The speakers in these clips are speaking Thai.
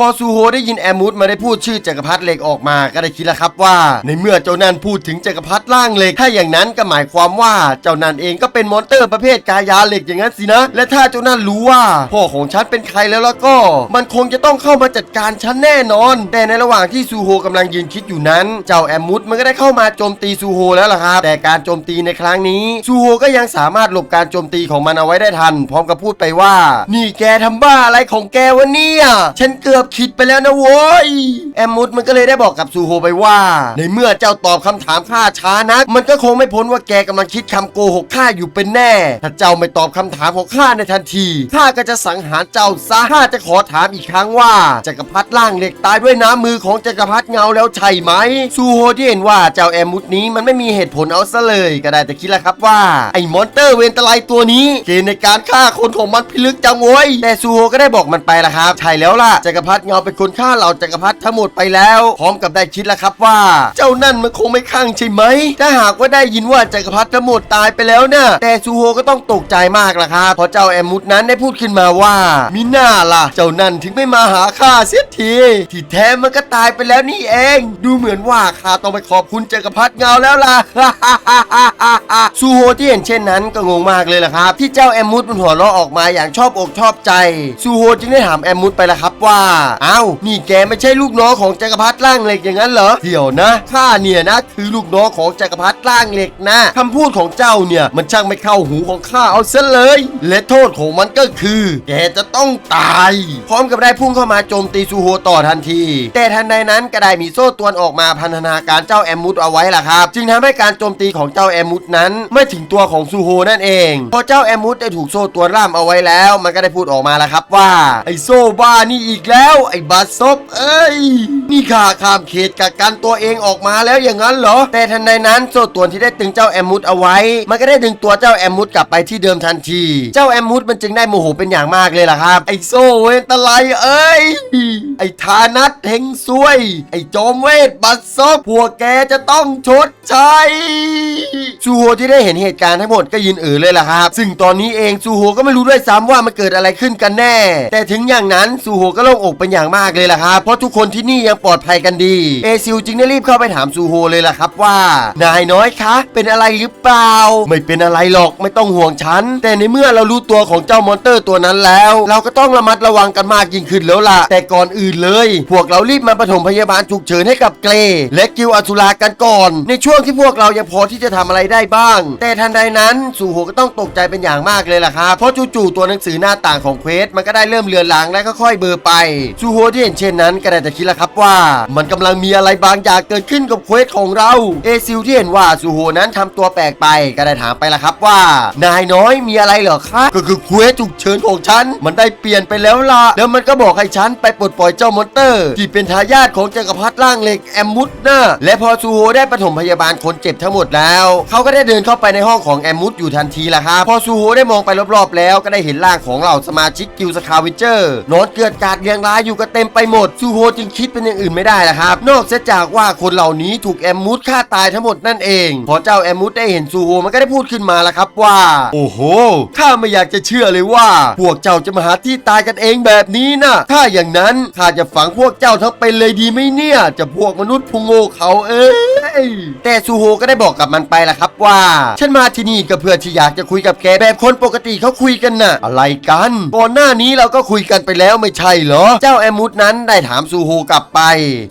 พอซูโฮได้ยินแอมมูดมาได้พูดชื่อจักรพรรดิเหล็กออกมาก็ได้คิดแล้วครับว่า ในเมื่อเจ้านันพูดถึงจักรพรรดิร่างเหล็ก ถ้าอย่างนั้นก็หมายความว่าเจ้านันเองก็เป็นมอนเตอร์ประเภทกายาเหล็กอย่างนั้นสินะ และถ้าเจ้านันรู้ว่าพ่อของฉันเป็นใครแล้วแล้วก็ มันคงจะต้องเข้ามาจัดการฉันแน่นอน แต่ในระหว่างที่ซูโฮกำลังยืนคิดอยู่นั้น เจ้าแอมมูดมันก็ได้เข้ามาโจมตีซูโฮแล้วล่ะครับแต่การโจมตีในครั้งนี้ซูโฮก็ยังสามารถหลบการโจมตีของมันเอาไว้ได้ทัน พร้อมกับพูดไปว่า นี่แกทำบ้าอะไรของแกวะเนี่ยฉันเกือบคิดไปแล้วนะโว้ยแอมมุดมันก็เลยได้บอกกับซูโฮไปว่า ในเมื่อเจ้าตอบคำถามข้าช้านัก มันก็คงไม่พ้นว่าแกกำลังคิดคำโกหกข้าอยู่เป็นแน่ ถ้าเจ้าไม่ตอบคำถามของข้าในทันทีข้าก็จะสังหารเจ้าซะข้าจะขอถามอีกครั้งว่าจักรพรรดิร่างเหล็กตายด้วยน้ำมือของจักรพรรดิเงาแล้วใช่ไหมซูโฮที่เห็นว่าเจ้าแอมมุดนี้มันไม่มีเหตุผลเอาซะเลย ก็ได้แต่คิดแล้วครับว่าไอ้มอนเตอร์เวนตไลตัวนี้เกณฑ์ในการฆ่าคนของมันพิลึกจังโว้ยแต่ซูโฮก็ได้บอกมันไปละครับใช่แล้วล่ะจักรพรรดิเงาเป็นคนฆ่าเหล่าจักรพรรดิทั้งหมดไปแล้ว พร้อมกับได้คิดแล้วครับว่า เจ้านั่นมันคงไม่ข้างใช่ไหม ถ้าหากว่าได้ยินว่าจักรพรรดิทั้งหมดตายไปแล้วนะ่ะแต่ซูโฮก็ต้องตกใจมากละครับเพราะเจ้าแอมมุดนั้นได้พูดขึ้นมาว่า มิน่าล่ะ เจ้านั่นถึงไม่มาหาข้าเสียที ที่แท้มันก็ตายไปแล้วนี่เอง ดูเหมือนว่าข้าต้องไปขอบคุณจักรพรรดิเงาแล้วล่ะซูโฮที่เห็นเช่นนั้นก็งงมากเลยล่ะครับ ที่เจ้าแอมมุดมันหัวเราะออกมาอย่างชอบอกชอบใจซูโฮจึงได้ถามแอมมุดไปละครับว่าอ้านี่แกไม่ใช่ลูกน้องของจักรพรรดิร่างเหล็กอย่างนั้นเหรอเดี๋ยวนะข้าเนี่ยนะคือลูกน้องของจักรพรรดิร่างเหล็กนะคำพูดของเจ้าเนี่ยมันช่างไม่เข้าหูของข้าเอาซะเลย และโทษของมันก็คือ แกจะต้องตาย พร้อมกับได้พุ่งเข้ามาโจมตีซูโฮต่อทันที แต่ทันใดนั้นก็ได้มีโซ่ตรวนออกมาพันธนาการเจ้าแอมมุดเอาไว้ล่ะครับ จึงทำให้การโจมตีของเจ้าแอมมุดนั้น ไม่ถึงตัวของซูโฮนั่นเอง พอเจ้าแอมมุดได้ถูกโซ่ตรวล่ามเอาไว้แล้ว มันก็ได้พูดออกมาแล้วครับว่าไอโซ่บ้านี่อีกแล้วไอ้บัสซบเอ้ย นี่ข้าข้ามเขตกักกันตัวเองออกมาแล้วอย่างนั้นเหรอ แต่ทันใดนั้นโซ่ตรวนที่ได้ตึงเจ้าแอมมุดเอาไว้ มันก็ได้ดึงตัวเจ้าแอมมุดกลับไปที่เดิมทันที เจ้าแอมมุดมันจึงได้โมโหเป็นอย่างมากเลยล่ะครับ ไอ้โซ่เวนตะไลเอ้ย ไอ้ทานัทเฮงซวย ไอ้จอมเวทบัสซบพวกแกจะต้องชดใช้ซูโฮที่ได้เห็นเหตุการณ์ทั้งหมดก็ยืนเออเลยล่ะครับ ซึ่งตอนนี้เองซูโฮก็ไม่รู้ด้วยซ้ำว่ามันเกิดอะไรขึ้นกันแน่ แต่ถึงอย่างนั้นซูโฮก็โล่งอกไปเป็นอย่างมากเลยล่ะครับ เพราะทุกคนที่นี่ยังปลอดภัยกันดี เอซิลจึงได้รีบเข้าไปถามซูโฮเลยล่ะครับว่า นายน้อยคะ เป็นอะไรหรือเปล่า ไม่เป็นอะไรหรอกไม่ต้องห่วงฉัน แต่ในเมื่อเรารู้ตัวของเจ้ามอนเตอร์ตัวนั้นแล้ว เราก็ต้องระมัดระวังกันมากยิ่งขึ้นแล้วล่ะ แต่ก่อนอื่นเลย พวกเรารีบมาปฐมพยาบาลฉุกเฉินให้กับเกรและกิวอัสุรากันก่อน ในช่วงที่พวกเรายังพอที่จะทำอะไรได้บ้าง แต่ทันใดนั้นสูโฮก็ต้องตกใจเป็นอย่างมากเลยล่ะครับเพราะจู่ๆตัวหนังสือหน้าต่างของเควสมันก็ได้เริ่มเลือนลางและค่อยเบอร์ไปซูโฮที่เห็นเช่นนั้นก็ได้แต่คิดละครับว่า มันกำลังมีอะไรบางอย่างเกิดขึ้นกับเควสของเราเอซิลที่เห็นว่าซูโฮนั้นทำตัวแปลกไปก็ได้ถามไปละครับว่า นายน้อยมีอะไรเหรอคะก็คือเควสฉุกเฉินของฉัน มันได้เปลี่ยนไปแล้วล่ะแล้วมันก็บอกให้ฉันไปปลดปล่อยเจ้ามอนเตอร์ ที่เป็นทายาทของจักรพรรดิร่างเหล็กแอมมุดนะและพอซูโฮได้ปฐมพยาบาลคนเจ็บทั้งหมดแล้วเขาก็ได้เดินเข้าไปในห้องของแอมมุดอยู่ทันทีละครับพอซูโฮได้มองไปรอบๆ แล้วก็ได้เห็นร่างของเหล่าสมาชิกกิลสคาวิเจอร์นอนเกลือดกาดเรียงรายอยู่กันเต็มไปหมดซูโฮจึงคิดเป็นอย่างอื่นไม่ได้ละครับ นอกเสียจากว่าคนเหล่านี้ถูกแอมมุดฆ่าตายทั้งหมดนั่นเอง พอเจ้าแอมมุดได้เห็นซูโฮมันก็ได้พูดขึ้นมาละครับว่า โอ้โหข้าไม่อยากจะเชื่อเลยว่า พวกเจ้าจะมาหาที่ตายกันเองแบบนี้นะถ้าอย่างนั้นข้าจะฝังพวกเจ้าทั้งเป็นเลยดีไหมเนี่ย จะพวกมนุษย์พุงโง่เขาเอ้ย แต่ซูโฮก็ได้บอกกับมันไปละครับว่า ฉันมาที่นี่ก็เพื่อที่อยากจะคุยกับแกแบบคนปกติเขาคุยกันน่ะ อะไรกันก่อนหน้านี้เราก็คุยกันไปแล้วไม่ใช่เหรอ เจ้าแอมมุดนั้นได้ถามซูโฮกลับไป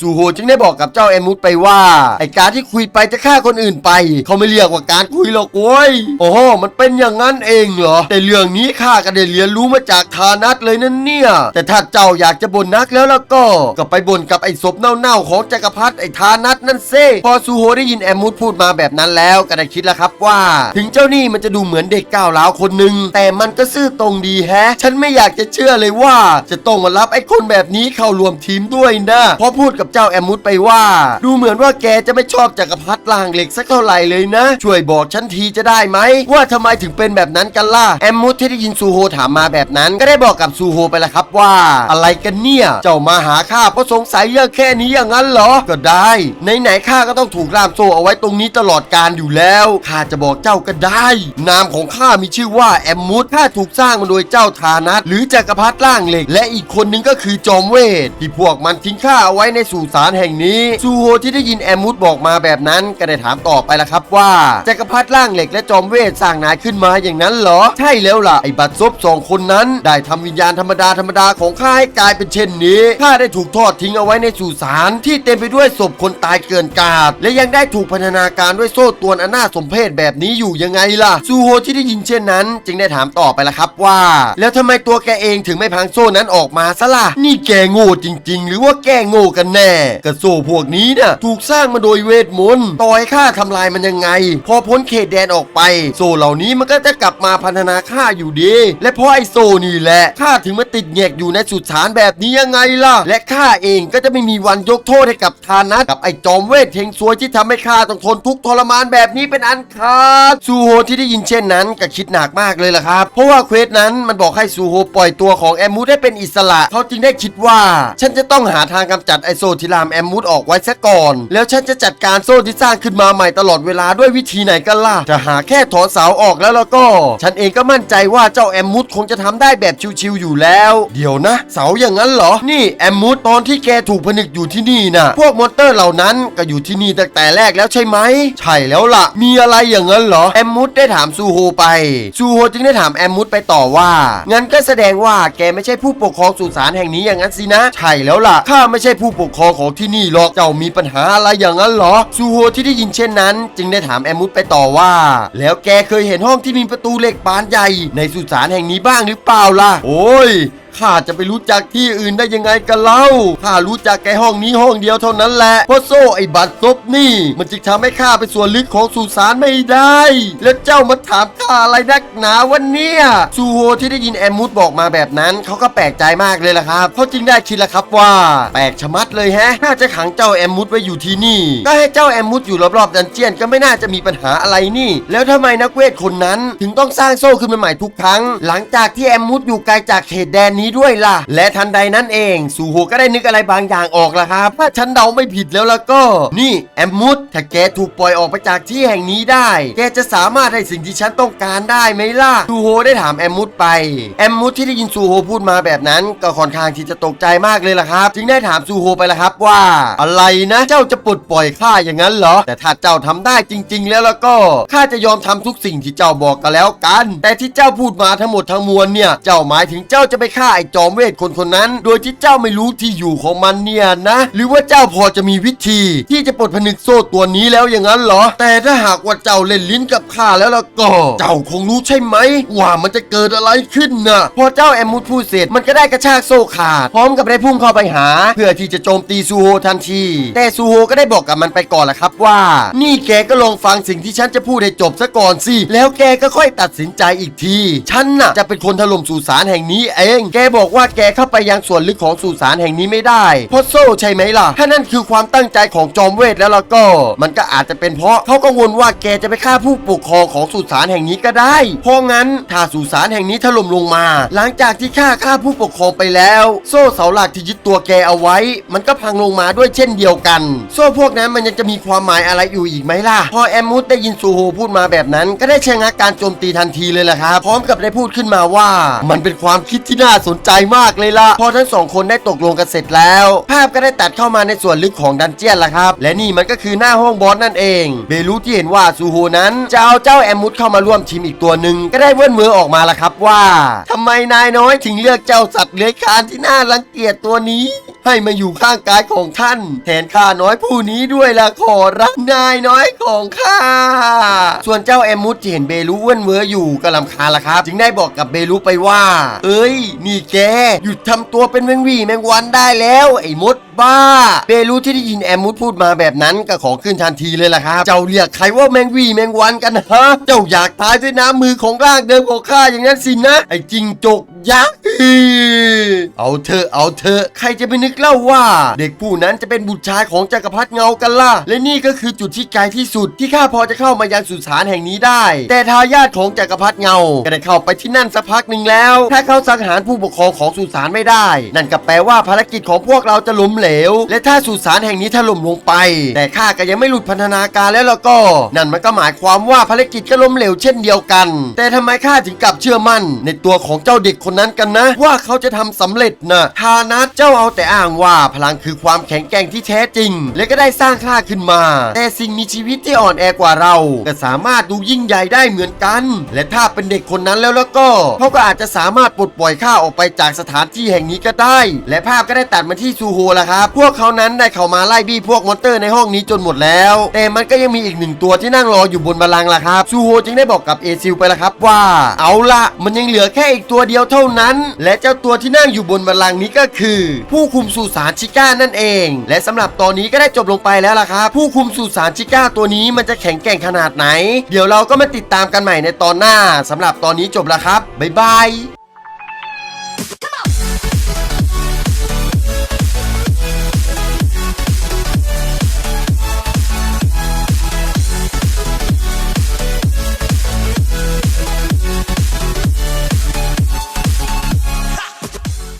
ซูโฮจึงได้บอกกับเจ้าแอมมุดไปว่าไอการที่คุยไปจะฆ่าคนอื่นไป เขาไม่เรียกว่าการคุยหรอกโว้ยโอ้โหมันเป็นอย่างนั้นเองเหรอแต่เรื่องนี้ข้าก็ได้เรียนรู้มาจากทานัทเลยนั่นเนี่ย แต่ถ้าเจ้าอยากจะบ่นนักแล้วแล้วก็ก็ไปบ่นกับไอศพเน่าๆของจักรพรรดิไอทานัทนั่นเซ่พอซููโฮได้ยินแอมมุดพูดมาแบบนั้นแล้วก็ได้คิดแล้วครับว่า ถึงเจ้านี่มันจะดูเหมือนเด็กก้าวร้าวคนหนึ่งแต่มันก็ซื่อตรงดีแฮะ ฉันไม่อยากจะเชื่อเลยว่า จะต้องมารับไอ้คนแบบนี้เข้ารวมทีมด้วยนะเพราะพูดกับเจ้าแอมมุดไปว่า ดูเหมือนว่าแกจะไม่ชอบจักรพรรดิล่างเหล็กสักเท่าไหร่เลยนะ ช่วยบอกฉันทีจะได้ไหมว่าทำไมถึงเป็นแบบนั้นกันล่ะแอมมุดที่ได้ยินซูโฮถามมาแบบนั้น ก็ได้บอกกับซูโฮไปแล้วครับว่า อะไรกันเนี่ยเจ้ามาหาข้าเพราะสงสัยเรื่องแค่นี้อย่างนั้นเหรอก็ได้ไหนๆข้าก็ต้องถูกถูกล่ามโซ่เอาไว้ตรงนี้ตลอดการอยู่แล้วข้าจะบอกเจ้าก็ได้ นามของข้ามีชื่อว่าแอมมุดข้าถูกสร้างมาโดยเจ้าทานัทหรือจักรพรรดิร่างเหล็ก และอีกคนนึงก็คือจอมเวท ที่พวกมันทิ้งข้าเอาไว้ในสุสานแห่งนี้ซูโฮที่ได้ยินแอมมุดบอกมาแบบนั้นก็ได้ถามต่อไปละครับว่าจักรพรรดิร่างเหล็กและจอมเวทสร้างนายขึ้นมาอย่างนั้นเหรอ ใช่แล้วล่ะไอ้บัตรซบสองคนนั้น ได้ทำวิญญาณธรรมดาธรรมดาของข้าให้กลายเป็นเช่นนี้ข้าได้ถูกทอดทิ้งเอาไว้ในสุสานที่เต็มไปด้วยศพคนตายเกินกาดและยังได้ถูกพันธนาการด้วยโซ่ตวนอันน่าสมเพชแบบนี้อยู่ยังไงล่ะ ซูโฮที่ได้ยินเช่นนั้น จึงได้ถามต่อไปละครับว่า แล้วทำไมตัวแกเองถึงไม่พังโซ่นั้นออกมาซะล่ะ นี่แกโง่จริง ๆ หรือว่าแกโง่กันแน่กระโซ่พวกนี้น่ะถูกสร้างมาโดยเวทมนต์ต่อให้ข้าทำลายมันยังไง พอพ้นเขตแดนออกไป โซ่เหล่านี้มันก็จะกลับมาพันธนาข้าอยู่ดี และเพราะไอโซ่นี่แหละข้าถึงมาติดแงกอยู่ในสุสานแบบนี้ยังไงล่ะ และข้าเองก็จะไม่มีวันยกโทษให้กับทานัทกับไอจอมเวทเทงซวยที่ทำให้ข้าต้องทนทุกข์ทรมานแบบนี้เป็นอันขาดซูโฮที่ได้ยินเช่นนั้นก็คิดหนักมากเลยล่ะครับ เพราะว่าเควสนั้นมันบอกให้ซูโฮปล่อยตัวของแอมมูดให้เป็นอิสระ เขาจึงได้คิดว่า ฉันจะต้องหาทางกำจัดไอโซที่ลามแอมมูดออกไว้ซะก่อน แล้วฉันจะจัดการโซ่ที่สร้างขึ้นมาใหม่ตลอดเวลาด้วยวิธีไหนกันล่ะจะหาแค่ถอนเสาออกแล้วแล้วก็ ฉันเองก็มั่นใจว่าเจ้าแอมมูดคงจะทำได้แบบชิวๆอยู่แล้ว เดี๋ยวนะ เสาอย่างนั้นเหรอ นี่แอมมูดตอนที่แกถูกผนึกอยู่ที่นี่น่ะ พวกมอนเตอร์เหล่านั้นก็อยู่ที่นี่ตงแต่แรกแล้วใช่ไหมใช่แล้วล่ะ มีอะไรอย่างนั้นเหรอแอมมูดได้ถามซูโฮไปซูโฮจึงได้ถามแอมมูดไปต่อว่างั้นก็แสดงว่าแกไม่ใช่ผู้ปกครองสุสานแห่งนี้อย่างนั้นสินะ ใช่แล้วล่ะข้าไม่ใช่ผู้ปกครองของที่นี่หรอกเจ้ามีปัญหาอะไรอย่างนั้นเหรอซูโฮที่ได้ยินเช่นนั้น จึงได้ถามแอมมูดไปต่อว่า แล้วแกเคยเห็นห้องที่มีประตูเหล็กบานใหญ่ในสุสานแห่งนี้บ้างหรือเปล่าล่ะ โอ้ย ข้าจะไปรู้จักที่อื่นได้ยังไงกันเล่าข้ารู้จักแค่ห้องนี้ห้องเดียวเท่านั้นแหละเพราะโซ่ไอ้บัตรซบนี่ มันจึงทำให้ข้าไปส่วนลึกของสุสานไม่ได้ แล้วเจ้ามาถามข้าอะไรนักหนาวันเนี้ยซูโฮที่ได้ยินแอมมูดบอกมาแบบนั้นเขาก็แปลกใจมากเลยล่ะครับเขาจึงได้คิดละครับว่า แปลกชะมัดเลยแฮะน่าจะขังเจ้าแอมมูดไว้อยู่ที่นี่ ก็ให้เจ้าแอมมูดอยู่รอบๆดันเจียนก็ไม่น่าจะมีปัญหาอะไรนี่ แล้วทำไมนักเวทคนนั้น ถึงต้องสร้างโซ่ขึ้นมาใหม่ทุกครั้ง หลังจากที่แอมมูดอยู่ไกลจากเขตแดนนี้ด้วยล่ะ และทันใดนั้นเองซูโฮก็ได้นึกอะไรบางอย่างออกละครับ ถ้าฉันเดาไม่ผิดแล้วล้วก็ นี่แอมมูดถ้าแกถูกปล่อยออกไปจากที่แห่งนี้ได้ แกจะสามารถให้สิ่งที่ฉันต้องการได้ไหมล่ะซูโฮได้ถามแอมมูดไปแอมมูดที่ได้ยินซูโฮพูดมาแบบนั้น ก็ค่อนข้างที่จะตกใจมากเลยล่ะครับ จึงได้ถามซูโฮไปละครับว่า อะไรนะเจ้าจะปลดปล่อยข้าอย่างนั้นเหรอ แต่ถ้าเจ้าทำได้จริง ๆ แล้วล้วก็ข้าจะยอมทำทุกสิ่งที่เจ้าบอกกันแล้วกัน แต่ที่เจ้าพูดมาทั้งหมดทั้งมวลเนี่ย เจ้าหมายถึงเจ้าจะไปฆ่าไอ้จอมเวทคนคนนั้น โดยที่เจ้าไม่รู้ที่อยู่ของมันเนี่ยนะ หรือว่าเจ้าพอจะมีวิธี ที่จะปลดผนึกโซ่ตัวนี้แล้วอย่างนั้นเหรอ แต่ถ้าหากว่าเจ้าเล่นลิ้นกับข้าแล้วล้วก็ เจ้าคงรู้ใช่ไหม ว่ามันจะเกิดอะไรขึ้นนะพอเจ้าแอมมูดพูดเสร็จมันก็ได้กระชากโซ่ขาด พร้อมกับได้พุ่งเข้าไปหา เพื่อที่จะโจมตีซูโฮทันที แต่ซูโฮก็ได้บอกกับมันไปก่อนแหละครับว่า นี่แกก็ลองฟังสิ่งที่ฉันจะพูดให้จบซะก่อนสิแล้วแกก็ค่อยตัดสินใจอีกที ฉันน่ะจะเป็นคนถล่มสุสานแห่งนี้เอง แกบอกว่าแกเข้าไปยังส่วนลึกของสุสานแห่งนี้ไม่ได้เพราะโซ่ใช่ไหมล่ะ ถ้านั่นคือความตั้งใจของจอมเวทแล้วล่ะก็ มันก็อาจจะเป็นเพราะเขากังวลว่าแกจะไปฆ่าผู้ปกครองของสุสานแห่งนี้ก็ได้ เพราะงั้นถ้าสุสานแห่งนี้ถล่มลงมา หลังจากที่ฆ่าฆ่าผู้ปกครองไปแล้ว โซ่เสาหลักที่ยึดตัวแกเอาไว้ มันก็พังลงมาด้วยเช่นเดียวกัน โซ่พวกนั้นมันยังจะมีความหมายอะไรอยู่อีกไหมล่ะ พอแอมมูดได้ยินซูโฮพูดมาแบบนั้น ก็ได้ชะงักการโจมตีทันทีเลยแหละครับพร้อมกับได้พูดขึ้นมาว่า มันเป็นความคิดที่น่าสนใจมากเลยล่ะพอทั้งสองคนได้ตกลงกันเสร็จแล้ว ภาพก็ได้ตัดเข้ามาในส่วนลึกของดันเจียนละครับ และนี่มันก็คือหน้าห้องบอสนั่นเอง เบลูที่เห็นว่าซูโฮนั้นจะเอาเจ้าแอมมุดเข้ามาร่วมทีมอีกตัวหนึ่งก็ได้เว้นมือออกมาละครับว่าทำไมนายน้อยถึงเลือกเจ้าสัตว์เลื้อยคลานที่น่ารังเกียจตัวนี้ ให้มาอยู่ข้างกายของท่าน แทนข้าน้อยผู้นี้ด้วยละขอรับนายน้อยของข้า ส่วนเจ้าแอมมุดที่เห็นเบลูเว้นเวออยู่ก็ลำคาละครับ จึงได้บอกกับเบลูไปว่า เอ้ย นี่แก หยุดทำตัวเป็นแมงวีแมงวันได้แล้ว ไอ้มดบ้าเบลูที่ได้ยินแอมมูดพูดมาแบบนั้นก็ขอขึ้นทันทีเลยล่ะครับ เจ้าเรียกใครว่าแมงวีแมงวันกันฮะ เจ้าอยากตายด้วยน้ำมือของร่างเดิมของข้าอย่างนั้นสินะ ไอ้จิงจกยักษ์เอาเถอะเอาเถอะใครจะไปนึกเล่าว่า เด็กผู้นั้นจะเป็นบุตรชายของจักรพรรดิเงากันล่ะ และนี่ก็คือจุดที่ไกลที่สุดที่ข้าพอจะเข้ามายังสุสานแห่งนี้ได้ แต่ทายาทของจักรพรรดิเงาก็ได้เข้าไปที่นั่นสักพักหนึ่งแล้ว ถ้าเขาสังหารผู้ปกครองของสุสานไม่ได้ นั่นก็แปลว่าภารกิจของพวกเราจะล้มเหลว และถ้าสุสานแห่งนี้ถล่มลงไป แต่ข้าก็ยังไม่หลุดพันธนาการแล้วแล้วก็ นั่นมันก็หมายความว่าภารกิจก็ล้มเหลวเช่นเดียวกัน แต่ทำไมข้าถึงกลับเชื่อมั่น ในตัวของเจ้าเด็กคนนั้นกันนะ ว่าเขาจะทำสำเร็จนะทานัทเจ้าเอาแต่อ้างว่าพลังคือความแข็งแกร่งที่แท้จริง และก็ได้สร้างข้าขึ้นมา แต่สิ่งมีชีวิตที่อ่อนแอกว่าเรา ก็สามารถดูยิ่งใหญ่ได้เหมือนกัน และถ้าเป็นเด็กคนนั้นแล้วแล้วก็เขาก็อาจจะสามารถปลดปล่อยข้าออกไปจากสถานที่แห่งนี้ก็ได้ และภาพก็ได้ตัดมาที่ซูโฮแล้วครับพวกเขานั้นได้เข้ามาไล่บี้พวกมอนเตอร์ในห้องนี้จนหมดแล้ว แต่มันก็ยังมีอีกหนึ่งตัวที่นั่งรออยู่บนบัลลังก์ล่ะครับ ซูโฮจึงได้บอกกับเอซิลไปล้วครับว่า เอาละมันยังเหลือแค่อีกตัวเดียวเท่านั้น และเจ้าตัวที่นั่งอยู่บนบัลลังก์นี้ก็คือ ผู้คุมสุสานชิก้านั่นเอง และสำหรับตอนนี้ก็ได้จบลงไปแล้วล่ะครับ ผู้คุมสุสานชิก้าตัวนี้มันจะแข็งแกร่งขนาดไหน เดี๋ยวเราก็มาติดตามกันใหม่ในตอนหน้าสำหรับตอนนี้จบแล้วครับบ๊ายบาย